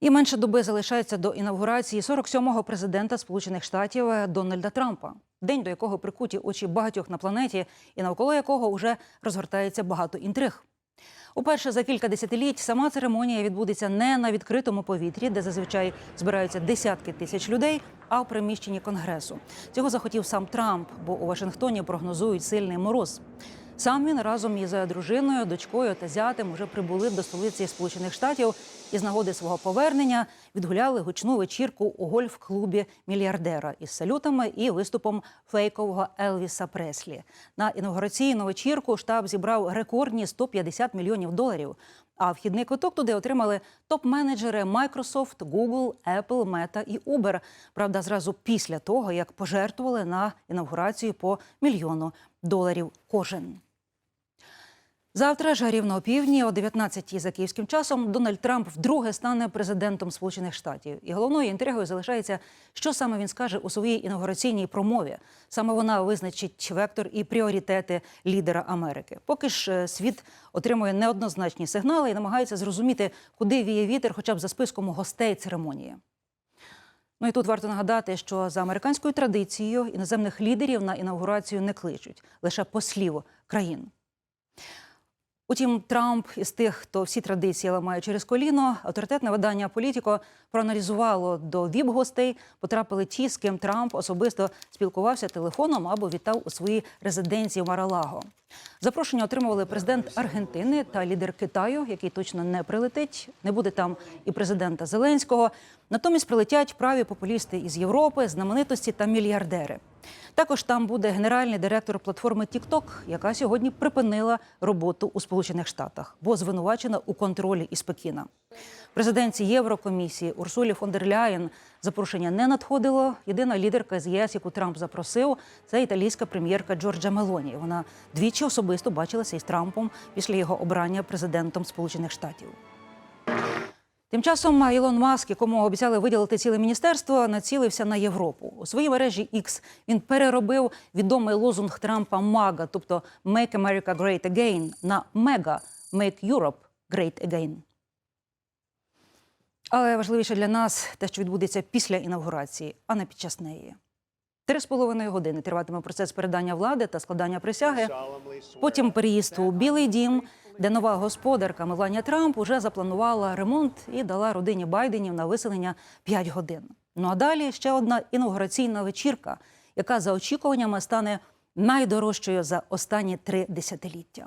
І менше доби залишається до інавгурації 47-го президента Сполучених Штатів Дональда Трампа, день до якого прикуті очі багатьох на планеті, і навколо якого вже розгортається багато інтриг. Уперше за кілька десятиліть сама церемонія відбудеться не на відкритому повітрі, де зазвичай збираються десятки тисяч людей, а в приміщенні конгресу. Цього захотів сам Трамп, бо у Вашингтоні прогнозують сильний мороз. Сам він разом із дружиною, дочкою та зятем уже прибули до столиці Сполучених Штатів і з нагоди свого повернення відгуляли гучну вечірку у гольф-клубі мільярдера із салютами і виступом фейкового Елвіса Преслі. На інаугураційну вечірку штаб зібрав рекордні 150 мільйонів доларів. А вхідний квиток туди отримали топ-менеджери Microsoft, Google, Apple, Meta і Uber. Правда, зразу після того, як пожертвували на інавгурацію по мільйону доларів кожен. Завтра ж рівно о півдні, о 19-й за київським часом, Дональд Трамп вдруге стане президентом Сполучених Штатів. І головною інтригою залишається, що саме він скаже у своїй інаугураційній промові. Саме вона визначить вектор і пріоритети лідера Америки. Поки ж е, світ отримує неоднозначні сигнали і намагається зрозуміти, куди віє вітер, хоча б за списком гостей церемонії. Ну і тут варто нагадати, що за американською традицією іноземних лідерів на інаугурацію не кличуть лише послів країн. Утім, Трамп із тих, хто всі традиції ламає через коліно, авторитетне видання Політіко проаналізувало до віп-гостей. Потрапили ті, з ким Трамп особисто спілкувався телефоном або вітав у своїй резиденції Маралаго. Запрошення отримували президент Аргентини та лідер Китаю, який точно не прилетить. Не буде там і президента Зеленського. Натомість прилетять праві популісти із Європи, знаменитості та мільярдери. Також там буде генеральний директор платформи TikTok, яка сьогодні припинила роботу у Сполучених Штатах, бо звинувачена у контролі із Пекіна. Президенці Єврокомісії Урсулі фон дер Ляєн запрошення не надходило. Єдина лідерка з ЄС, яку Трамп запросив, це італійська прем'єрка Джорджа Мелоні. Вона двічі особисто бачилася із Трампом після його обрання президентом Сполучених Штатів. Тим часом Ілон Маск, якому обіцяли виділити ціле міністерство, націлився на Європу. У своїй мережі X він переробив відомий лозунг Трампа «МАГА», тобто «Make America Great Again» на «МЕГА» «Make Europe Great Again». Але важливіше для нас те, що відбудеться після інавгурації, а не під час неї. Три з половиною години триватиме процес передання влади та складання присяги. Потім переїзд у Білий Дім, де нова господарка Меланія Трамп уже запланувала ремонт і дала родині Байденів на виселення 5 годин. Ну а далі ще одна інаугураційна вечірка, яка за очікуваннями стане найдорожчою за останні три десятиліття.